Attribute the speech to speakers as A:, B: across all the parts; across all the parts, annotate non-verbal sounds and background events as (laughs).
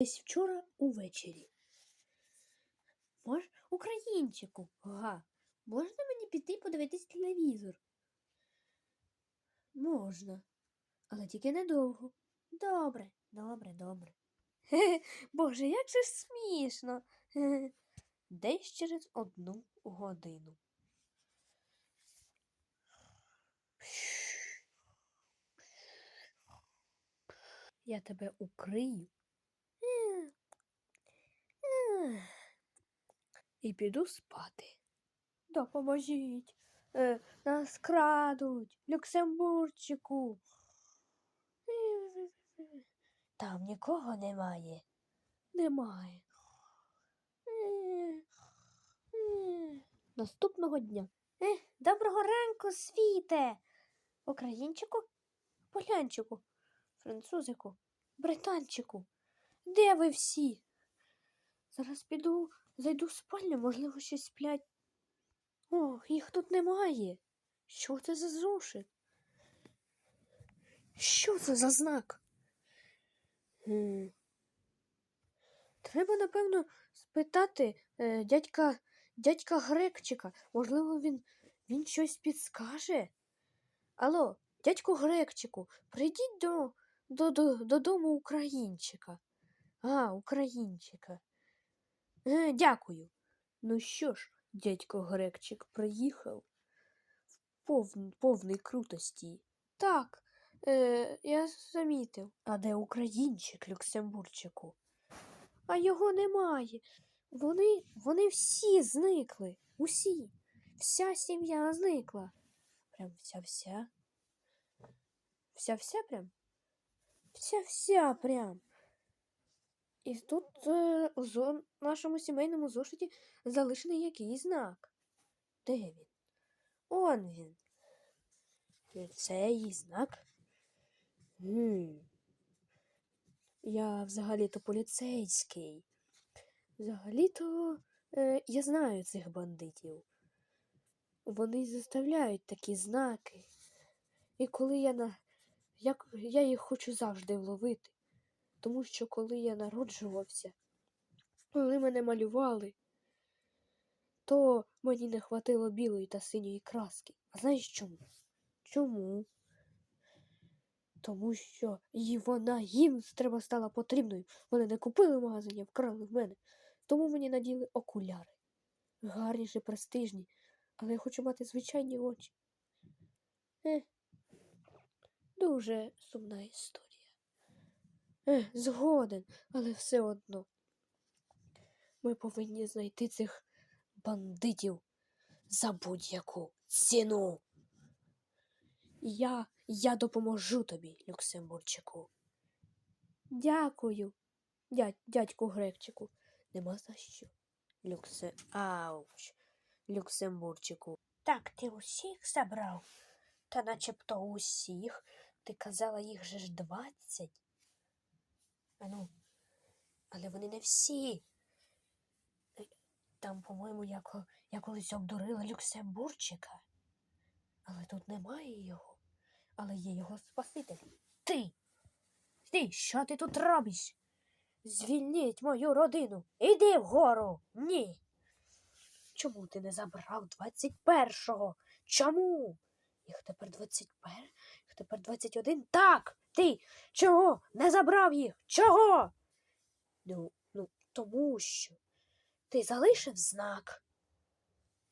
A: Десь вчора увечері. Мож, українчику, га, можна мені піти подивитись телевізор? Можна, але тільки недовго. Добре, добре, добре. Хе-хе, (laughs) Боже, як же ж смішно. (laughs) Десь через одну годину. Я тебе укрию. І піду спати. Допоможіть. Е, нас крадуть. Люксембурчику. Там нікого немає. Немає. Наступного дня. Е, доброго ранку, світе. Українчику, полянчику, французику, британчику. Де ви всі? Зараз піду, зайду в спальню, можливо, ще сплять. О, їх тут немає. Що це за зошит? Що це за знак? М. Треба, напевно, спитати е, дядька, дядька Грекчика. Можливо, він, він щось підскаже. Алло, дядьку Грекчику, прийдіть до, до, до, додому українчика. А, українчика. Е, дякую. Ну що ж, дядько Грекчик приїхав в повн, повний крутості. Так, е, я замітив. А де українчик Люксембурчику? А його немає. Вони, вони всі зникли. Усі. Вся сім'я зникла. Прям вся-вся. Вся-вся прям? Вся-вся прям. І тут е, зо- нашому сімейному зошиті залишений якийсь знак. Де він? Он він. І Це її знак. Гм. Я взагалі-то поліцейський. Взагалі-то е, я знаю цих бандитів. Вони заставляють такі знаки. І коли я на. Як... Я їх хочу завжди вловити. Тому що коли я народжувався, коли мене малювали, то мені не хватило білої та синьої краски. А знаєш чому? Чому? Тому що і вона їм треба стала потрібною. Вони не купили магазині, а вкрали в мене. Тому мені наділи окуляри. Гарніші, престижні, але я хочу мати звичайні очі. Е, дуже сумна історія. Е, згоден, але все одно. Ми повинні знайти цих бандитів за будь-яку ціну. Я, я допоможу тобі, Люксембурчику. Дякую, дядь, дядьку Грекчику. Нема за що. Люксе. Ауч. Люксембурчику. Так, ти усіх забрав? Та начебто усіх. Ти казала, їх же ж двадцять. Ану, але вони не всі. Е, Там, по-моєму, я, я колись обдурила Люксембурчика. Але тут немає його. Але є його спаситель. Ти. Ти, що ти тут робиш? Звільніть мою родину. Іди вгору. Ні. Чому ти не забрав 21-го? Чому? Їх тепер 21, їх тепер 21. Так, ти чого не забрав їх? Чого? Ну, ну, тому що ти залишив знак.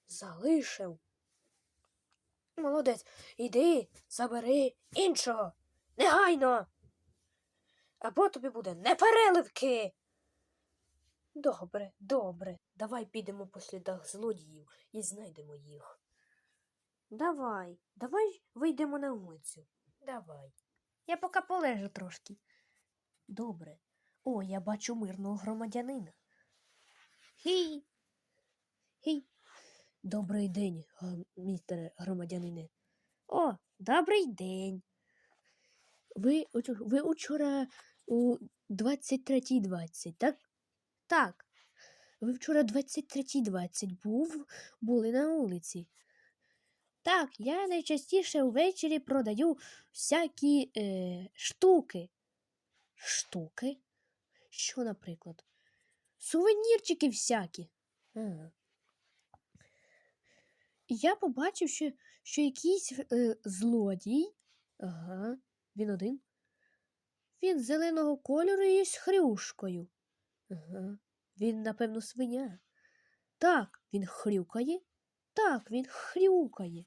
A: Залишив. Молодець, іди, забери іншого. Негайно. Або тобі буде непереливки. Добре, добре. Давай підемо по слідах злодіїв і знайдемо їх. Давай, давай вийдемо на вулицю. Давай. Я поки полежу трошки. Добре. О, я бачу мирного громадянина. Хі. Хі. Добрий день, містере громадянине. О, добрий день. Ви, ви учора у 23.20, так? Так. Ви вчора 23.20 був, були на вулиці. Так, я найчастіше ввечері продаю всякі е, штуки. Штуки? Що, наприклад? Сувенірчики всякі. Ага. І я побачив, що, що якийсь е, злодій. Ага, він один. Він зеленого кольору і з хрюшкою. Ага. Він, напевно, свиня. Так, він хрюкає. Так, він хрюкає.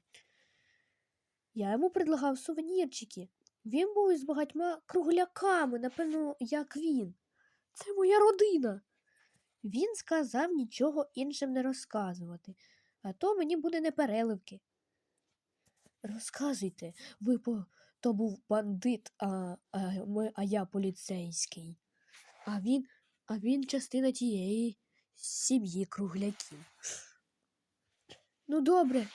A: Я йому предлагав сувенірчики. Він був із багатьма кругляками, напевно, як він. Це моя родина. Він сказав нічого іншим не розказувати, а то мені буде непереливки. Розказуйте, ви по то був бандит, а, а, ми, а я поліцейський. А він, а він частина тієї сім'ї кругляків. Ну, добре,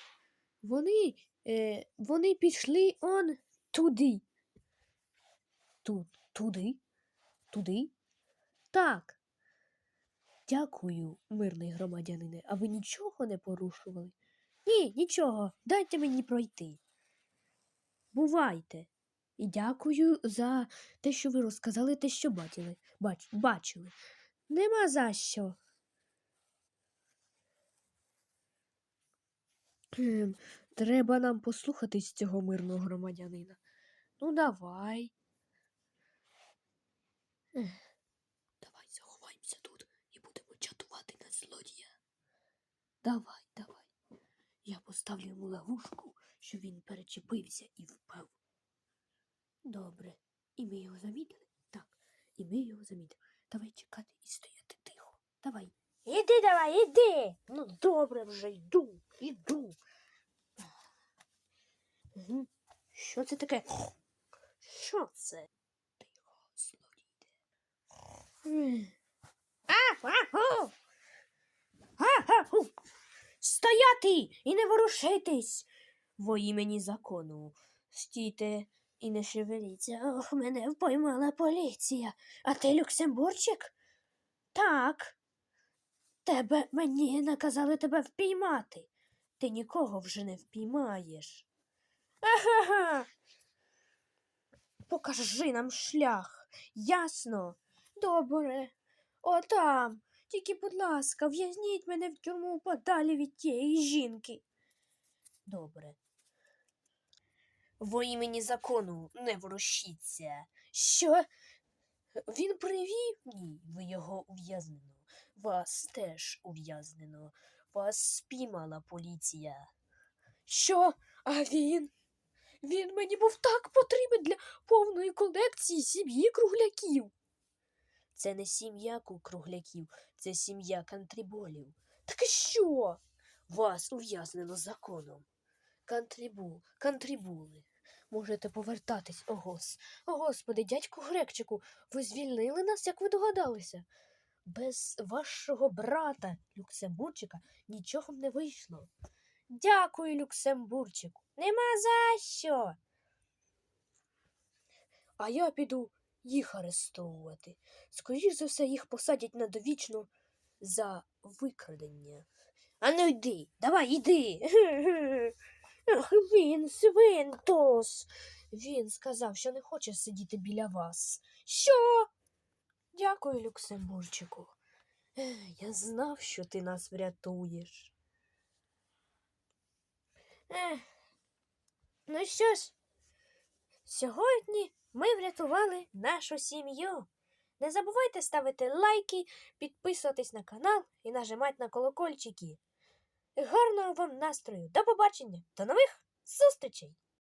A: вони, е, вони пішли он туди. Тут, туди? Туди? Так. Дякую, мирний громадянине. А ви нічого не порушували? Ні, нічого. Дайте мені пройти. Бувайте. І дякую за те, що ви розказали те, що бачили. Бач, бачили. Нема за що. Треба нам послухатись цього мирного громадянина. Ну, давай. Давай заховаємося тут і будемо чатувати на злодія. Давай, давай. Я поставлю йому ловушку, щоб він перечепився і впав. Добре. І ми його замітили? Так, і ми його замітили. Давай чекати і стояти тихо. Давай. Іди давай, іди. Ну, добре вже йду, іду. Угу. Що це таке? Що це? Стояти і не ворушитись! Во імені закону. Стійте і не шевеліться. Ох, мене впоймала поліція. А ти Люксембурчик? Так. Тебе мені наказали тебе впіймати. Ти нікого вже не впіймаєш. Ага. Покажи нам шлях. Ясно? Добре. Отам. Тільки, будь ласка, в'язніть мене в тюрму подалі від тієї жінки. Добре. Во імені закону не ворушіться. Що? Він привів? Ні, ви його ув'язнено. Вас теж ув'язнено. Вас спіймала поліція. Що? А він? Він мені був так потрібен для повної колекції сім'ї кругляків. Це не сім'я кругляків, це сім'я кантріболів. Так і що? Вас ув'язнено законом. Кантрібул, кантрібули. Можете повертатись, о гос. О, господи, дядьку Грекчику, ви звільнили нас, як ви догадалися. Без вашого брата, Люксембурчика, нічого б не вийшло. Дякую, Люксембурчику. Нема за що. А я піду їх арестовувати. Скоріш за все, їх посадять на довічну за викрадення. А ну йди, давай йди. Ах, (laughs) він свинтус. Він сказав, що не хоче сидіти біля вас. Що? Дякую, Люксембурчику. Я знав, що ти нас врятуєш. Ех. Ну що ж, сьогодні ми врятували нашу сім'ю. Не забувайте ставити лайки, підписуватись на канал і нажимати на колокольчики. Гарного вам настрою! До побачення! До нових зустрічей!